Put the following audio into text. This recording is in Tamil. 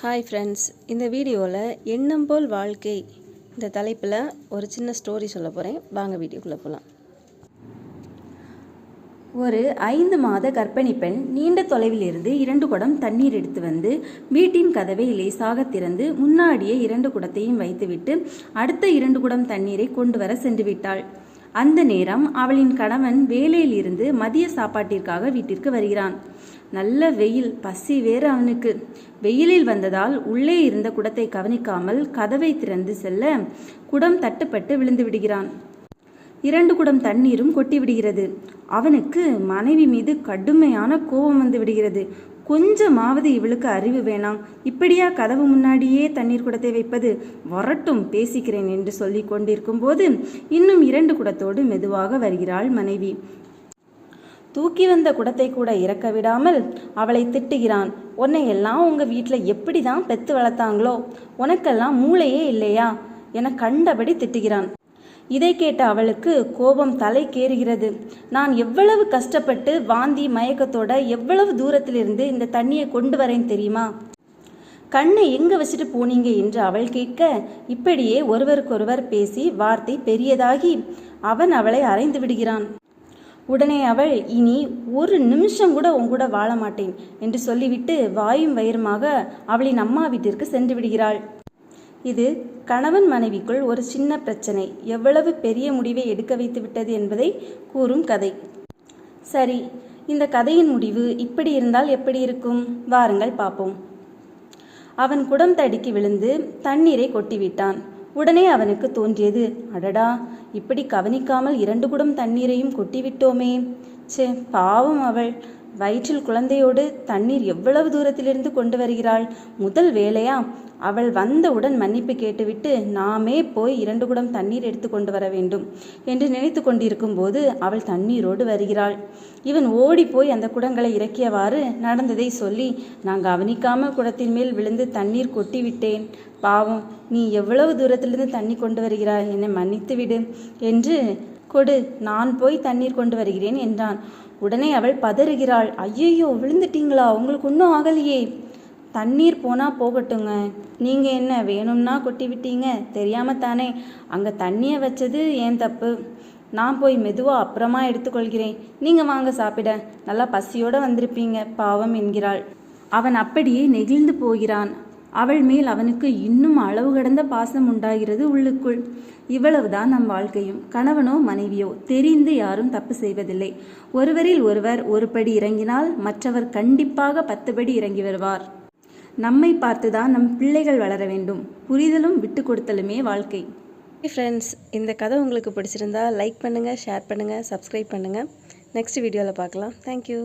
ஹாய் ஃப்ரெண்ட்ஸ் இந்த வீடியோவில் எண்ணம் போல் வாழ்க்கை இந்த தலைப்பில் ஒரு சின்ன ஸ்டோரி சொல்ல போகிறேன் வாங்க வீடியோக்குள்ளே போகலாம் ஒரு ஐந்து மாத கர்ப்பிணி பெண் நீண்ட தொலைவில் இருந்து இரண்டு குடம் தண்ணீர் எடுத்து வந்து வீட்டின் கதவை லேசாக திறந்து முன்னாடியே இரண்டு குடத்தையும் வைத்துவிட்டு அடுத்த இரண்டு குடம் தண்ணீரை கொண்டு வர சென்று விட்டாள். அந்த நேரம் அவளின் கணவன் வேலையில் இருந்து மதிய சாப்பாட்டிற்காக வீட்டிற்கு வருகிறான். நல்ல வெயில் பசி வேறு அவனுக்கு. வெயிலில் வந்ததால் உள்ளே இருந்த குடத்தை கவனிக்காமல் கதவை திறந்து செல்ல குடம் தட்டுப்பட்டு விழுந்து விடுகிறான். இரண்டு குடம் தண்ணீரும் கொட்டி விடுகிறது. அவனுக்கு மனைவி மீது கடுமையான கோபம் வந்து விடுகிறது. கொஞ்சமாவது இவளுக்கு அறிவு வேணாம். இப்படியா கதவு முன்னாடியே தண்ணீர் குடத்தை வைப்பது? வரட்டும் பேசிக்கிறேன் என்று சொல்லி கொண்டிருக்கும் போது இன்னும் இரண்டு குடத்தோடு மெதுவாக வருகிறாள் மனைவி. தூக்கி வந்த குடத்தை கூட இறக்க விடாமல் அவளை திட்டுகிறான். உன்னை எல்லாம் உங்கள் வீட்டில் எப்படி தான் பெத்து வளர்த்தாங்களோ? உனக்கெல்லாம் மூளையே இல்லையா? என கண்டபடி திட்டுகிறான். இதை கேட்ட அவளுக்கு கோபம் தலைக்கேறுகிறது நான் எவ்வளவு கஷ்டப்பட்டு வாந்தி மயக்கத்தோட எவ்வளவு தூரத்திலிருந்து இந்த தண்ணியை கொண்டு வரேன் தெரியுமா? கண்ணை எங்க வச்சுட்டு போனீங்க? என்று அவள் கேட்க இப்படியே ஒருவருக்கொருவர் பேசி வார்த்தை பெரியதாகி அவன் அவளை அறைந்து விடுகிறான். உடனே அவள் இனி ஒரு நிமிஷம் கூட உன்கூட வாழ மாட்டேன் என்று சொல்லிவிட்டு வாயும் வயிறுமாக அவளின் அம்மா வீட்டிற்கு சென்று விடுகிறாள். இது கணவன் மனைவிக்குள் ஒரு சின்ன பிரச்சனை. எவ்வளவு பெரிய முடிவை எடுக்க வைத்து விட்டது என்பதை கூறும் கதை. சரி இந்த கதையின் முடிவு இப்படி இருந்தால் எப்படி இருக்கும்? வாருங்கள் பார்ப்போம். அவன் குடம் தடுக்கி விழுந்து தண்ணீரை கொட்டிவிட்டான். உடனே அவனுக்கு தோன்றியது அடடா இப்படி கவனிக்காமல் இரண்டு குடம் தண்ணீரையும் கொட்டிவிட்டோமே. ச்சே பாவம் அவள். வயிற்றில் குழந்தையோடு தண்ணீர் எவ்வளவு தூரத்திலிருந்து கொண்டு வருகிறாள்? முதல் வேலையா? அவள் வந்தவுடன் மன்னிப்பு கேட்டுவிட்டு நாமே போய் இரண்டு குடம் தண்ணீர் எடுத்து கொண்டு வர வேண்டும் என்று நினைத்து கொண்டிருக்கும் போது அவள் தண்ணீரோடு வருகிறாள். இவன் ஓடி போய் அந்த குடங்களை இறக்கியவாறு நடந்ததை சொல்லி நான் கவனிக்காமல் குடத்தின் மேல் விழுந்து தண்ணீர் கொட்டி விட்டேன் பாவம் நீ எவ்வளவு தூரத்திலிருந்து தண்ணி கொண்டு வருகிறாய்? என்னை மன்னித்து விடு என்று கொடு நான் போய் தண்ணீர் கொண்டு வருகிறேன் என்றான். உடனே அவள் பதறுகிறாள். ஐயையோ விழுந்துட்டீங்களா? உங்களுக்கு ஒன்றும் ஆகலையே. தண்ணீர் போனால் போகட்டுங்க. நீங்கள் என்ன வேணும்னா கொட்டி விட்டீங்க தெரியாம தானே. அங்கே தண்ணியை வச்சது ஏன் தப்பு? நான் போய் மெதுவாக அப்புறமா எடுத்துக்கொள்கிறேன். நீங்கள் வாங்க சாப்பிட. நல்லா பசியோடு வந்திருப்பீங்க பாவம் என்கிறாள். அவன் அப்படியே நெகிழ்ந்து போகிறான். அவள் மேல் அவனுக்கு இன்னும் அளவு கடந்த பாசம் உண்டாகிறது உள்ளுக்குள். இவ்வளவுதான் நம் வாழ்க்கையும். கணவனோ மனைவியோ தெரிந்து யாரும் தப்பு செய்வதில்லை. ஒருவரில் ஒருவர் ஒரு படி இறங்கினால் மற்றவர் கண்டிப்பாக பத்து படி இறங்கி வருவார். நம்மை பார்த்துதான் நம் பிள்ளைகள் வளர வேண்டும். புரிதலும் விட்டு கொடுத்தலுமே வாழ்க்கை. ஃப்ரெண்ட்ஸ் இந்த கதை உங்களுக்கு பிடிச்சிருந்தா லைக் பண்ணுங்கள் ஷேர் பண்ணுங்கள் சப்ஸ்கிரைப் பண்ணுங்கள் நெக்ஸ்ட் வீடியோவில் பார்க்கலாம். தேங்க்யூ